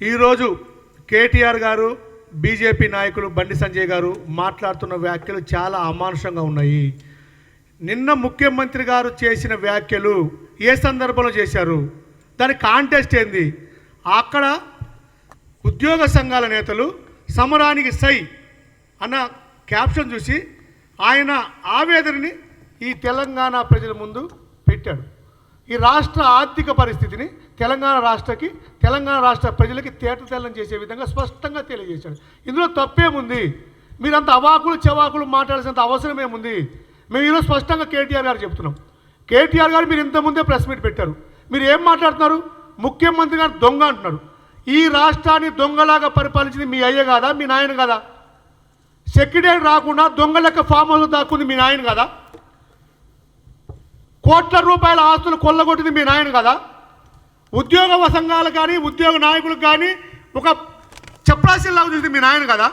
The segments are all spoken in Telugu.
ఈరోజు కేటీఆర్ గారు బీజేపీ నాయకులు బండి సంజయ్ గారు మాట్లాడుతున్న వ్యాఖ్యలు చాలా అమానుషంగా ఉన్నాయి. నిన్న ముఖ్యమంత్రి గారు చేసిన వ్యాఖ్యలు ఏ సందర్భంలో చేశారు? దాని కాంటెస్ట్ ఏంది? అక్కడ ఉద్యోగ సంఘాల నేతలు సమరానికి సై అన్న క్యాప్షన్ చూసి ఆయన ఆవేదనని ఈ తెలంగాణ ప్రజల ముందు పెట్టాడు. ఈ రాష్ట్ర ఆర్థిక పరిస్థితిని తెలంగాణ రాష్ట్రకి తెలంగాణ రాష్ట్ర ప్రజలకి తేటతెల్లం చేసే విధంగా స్పష్టంగా తెలియజేశాడు. ఇందులో తప్పేముంది? మీరంత అవాకులు చెవాకులు మాట్లాడాల్సినంత అవసరం ఏముంది? మేము ఈరోజు స్పష్టంగా కేటీఆర్ గారు చెప్తున్నాం కేటీఆర్ గారు మీరు ఇంతకుముందే ప్రెస్ మీట్ పెట్టారు. మీరు ఏం మాట్లాడుతున్నారు? ముఖ్యమంత్రి గారు దొంగ అంటున్నారు. ఈ రాష్ట్రాన్ని దొంగలాగా పరిపాలించింది మీ అయ్య కాదా? మీ నాయన కాదా? సెక్రటరీ రాకుండా దొంగ లెక్క ఫామ్ హౌస్ దాక్కుంది మీ నాయన కదా? కోట్ల రూపాయల ఆస్తులు కొల్లగొట్టింది మీ నాయన కదా? ఉద్యోగ సంఘాలు కానీ ఉద్యోగ నాయకులకు కానీ ఒక చప్రాసిల్లాగా చూసింది మీ నాయన కదా?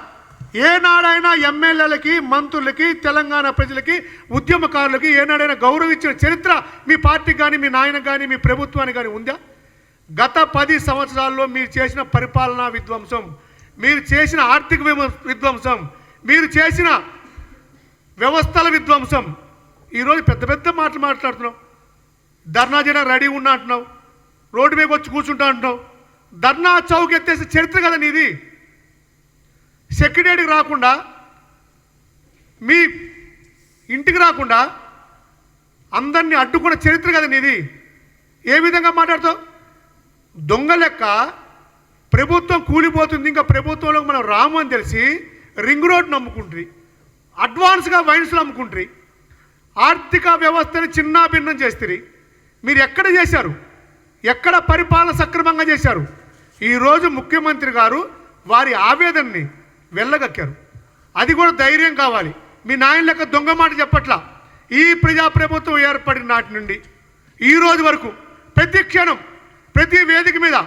ఏనాడైనా ఎమ్మెల్యేలకి మంత్రులకి తెలంగాణ ప్రజలకి ఉద్యమకారులకి ఏనాడైనా గౌరవించిన చరిత్ర మీ పార్టీకి కానీ మీ నాయన కానీ మీ ప్రభుత్వానికి కానీ ఉందా? గత పది సంవత్సరాల్లో మీరు చేసిన పరిపాలనా విధ్వంసం మీరు చేసిన ఆర్థిక విమ- విధ్వంసం మీరు చేసిన వ్యవస్థల విధ్వంసం ఈరోజు పెద్ద పెద్ద మాటలు మాట్లాడుతున్నావు. ధర్నా చేయడం రెడీ ఉన్నా అంటున్నావు. రోడ్డు మీద వచ్చి కూర్చుంటా అంటున్నావు. ధర్నా చౌక్ ఎత్తేసే చరిత్ర కదా నీది. సెక్రటరీకి రాకుండా మీ ఇంటికి రాకుండా అందరినీ అడ్డుకున్న చరిత్ర కదా నీది. ఏ విధంగా మాట్లాడుతావు? దొంగ లెక్క ప్రభుత్వం కూలిపోతుంది. ఇంకా ప్రభుత్వంలో మనం రాము అని తెలిసి రింగ్ రోడ్ నమ్ముకుంటుంది అడ్వాన్స్గా వైన్స్లు అమ్ముకుంటుంది ఆర్థిక వ్యవస్థని చిన్నాభిన్నం చేస్తుంది మీరు ఎక్కడ చేశారు? ఎక్కడ పరిపాలన సక్రమంగా చేశారు? ఈరోజు ముఖ్యమంత్రి గారు వారి ఆవేదనని వెళ్ళగక్కారు అది కూడా ధైర్యం కావాలి. మీ నాయన లెక్క దొంగ మాట చెప్పట్లా. ఈ ప్రజాప్రభుత్వం ఏర్పడిన నాటి నుండి ఈ రోజు వరకు ప్రతి క్షణం ప్రతి వేదిక మీద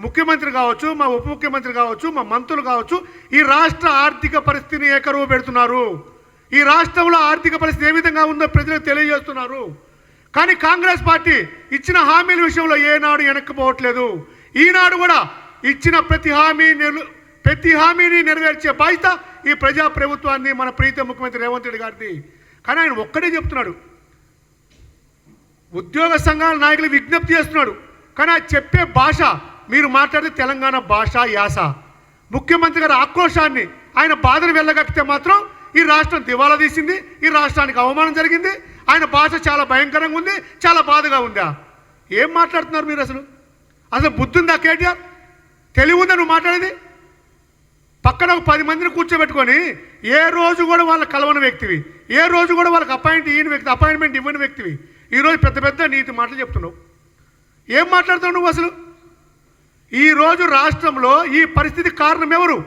ముఖ్యమంత్రి కావచ్చు మా ఉప ముఖ్యమంత్రి కావచ్చు మా మంత్రులు కావచ్చు ఈ రాష్ట్ర ఆర్థిక పరిస్థితిని ఏకరువు పెడుతున్నారు. ఈ రాష్ట్రంలో ఆర్థిక పరిస్థితి ఏ విధంగా ఉందో ప్రజలకు తెలియజేస్తున్నారు. కానీ కాంగ్రెస్ పార్టీ ఇచ్చిన హామీల విషయంలో ఏనాడు వెనక్కిపోవట్లేదు ఈనాడు కూడా ఇచ్చిన ప్రతి హామీ ప్రతి హామీని నెరవేర్చే బాధ్యత ఈ ప్రజా ప్రభుత్వాన్ని మన ప్రీత ముఖ్యమంత్రి రేవంత్ రెడ్డి గారిది. కానీ ఆయన ఒక్కడే చెప్తున్నాడు. ఉద్యోగ సంఘాల నాయకులు విజ్ఞప్తి చేస్తున్నాడు. కానీ ఆ చెప్పే భాష మీరు మాట్లాడితే తెలంగాణ భాష యాస. ముఖ్యమంత్రి గారి ఆక్రోశాన్ని ఆయన బాధను వెళ్ళగక్కితే మాత్రం ఈ రాష్ట్రం దివాలా తీసింది ఈ రాష్ట్రానికి అవమానం జరిగింది ఆయన భాష చాలా భయంకరంగా ఉంది చాలా బాధగా ఉందా? ఏం మాట్లాడుతున్నారు మీరు అసలు? అసలు బుద్ధుందా కేటీఆర్? తెలివి ఉందా నువ్వు మాట్లాడేది? పక్కన ఒక పది మందిని కూర్చోబెట్టుకొని ఏ రోజు కూడా వాళ్ళ కలవని వ్యక్తివి. ఏ రోజు కూడా వాళ్ళకి అపాయింట్ ఇవ్వని వ్యక్తి అపాయింట్మెంట్ ఇవ్వని వ్యక్తివి. ఈరోజు పెద్ద పెద్ద నీతి మాటలు చెప్తున్నావు. ఏం మాట్లాడుతావు నువ్వు అసలు? ఈరోజు రాష్ట్రంలో ఈ పరిస్థితి కారణం ఎవరు?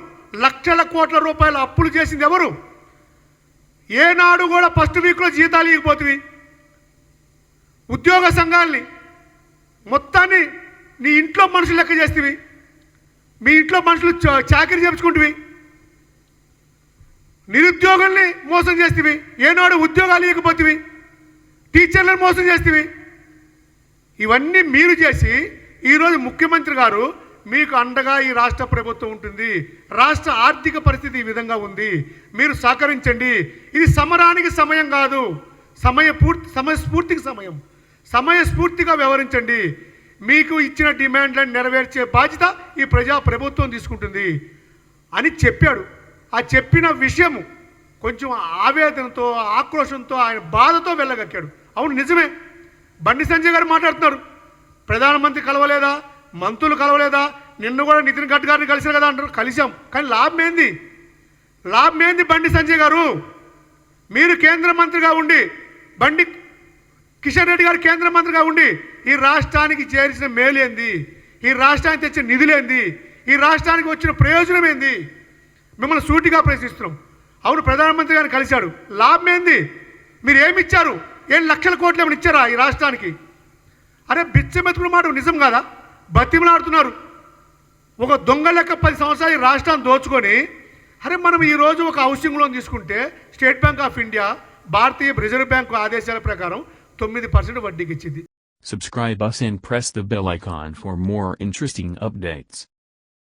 లక్షల కోట్ల రూపాయల అప్పులు చేసింది ఎవరు? ఏనాడు కూడా ఫస్ట్ వీక్లో జీతాలు ఇవ్వకపోతుంది ఉద్యోగ సంఘాలని మొత్తాన్ని నీ ఇంట్లో మనుషులు లెక్క చేస్తేవి. మీ ఇంట్లో మనుషులు చా- చాకరీ చేపించుకుంటువి. నిరుద్యోగుల్ని మోసం చేస్తేవి. ఏనాడు ఉద్యోగాలు ఇవ్వకపోతేవి. టీచర్లను మోసం చేస్తేవి. ఇవన్నీ మీరు చేసి ఈరోజు ముఖ్యమంత్రి గారు మీకు అండగా ఈ రాష్ట్ర ప్రభుత్వం ఉంటుంది. రాష్ట్ర ఆర్థిక పరిస్థితి ఈ విధంగా ఉంది. మీరు సహకరించండి. ఇది సమరానికి సమయం కాదు. సమయ పూర్తి సమయస్ఫూర్తికి సమయం. సమయస్ఫూర్తిగా వ్యవహరించండి. మీకు ఇచ్చిన డిమాండ్లను నెరవేర్చే బాధ్యత ఈ ప్రజా ప్రభుత్వం తీసుకుంటుంది. అని చెప్పాడు. ఆ చెప్పిన విషయము కొంచెం ఆవేదనతో ఆక్రోషంతో ఆయన బాధతో వెళ్ళగక్కాడు అవును నిజమే. బండి సంజయ్ గారు మాట్లాడుతున్నారు. ప్రధానమంత్రి కలవలేదా? మంత్రులు కలవలేదా? నిన్ను కూడా నితిన్ గడ్ గారిని కలిసారు కదా అంటారు. కలిసాం కానీ లాభం ఏంది? లాభం ఏంది బండి సంజయ్ గారు? మీరు కేంద్ర మంత్రిగా ఉండి బండి కిషన్ రెడ్డి గారు కేంద్ర మంత్రిగా ఉండి ఈ రాష్ట్రానికి చేర్చిన మేలేంది ఈ రాష్ట్రానికి తెచ్చిన నిధులేంది ఈ రాష్ట్రానికి వచ్చిన ప్రయోజనం ఏంది? మిమ్మల్ని సూటిగా ప్రశ్నిస్తున్నాం. అవును ప్రధానమంత్రి గారిని కలిశాడు. లాభం ఏంది? మీరు ఏమి ఇచ్చారు లక్షల కోట్లు ఏమైనా ఇచ్చారా ఈ రాష్ట్రానికి? అరే బిచ్చమెత్తుకున్న మాట నిజం కాదా? బతిమలాడుతున్నారు ఒక దొంగ లెక్క పది సంవత్సరాలు ఈ రాష్ట్రాన్ని దోచుకొని అరే మనం ఈరోజు ఒక హౌసింగ్ లోన్ తీసుకుంటే స్టేట్ బ్యాంక్ ఆఫ్ ఇండియా భారతీయ రిజర్వ్ బ్యాంకు ఆదేశాల ప్రకారం తొమ్మిది పర్సెంట్ వడ్డీకి ఇచ్చింది Subscribe us and press the bell icon for more interesting updates.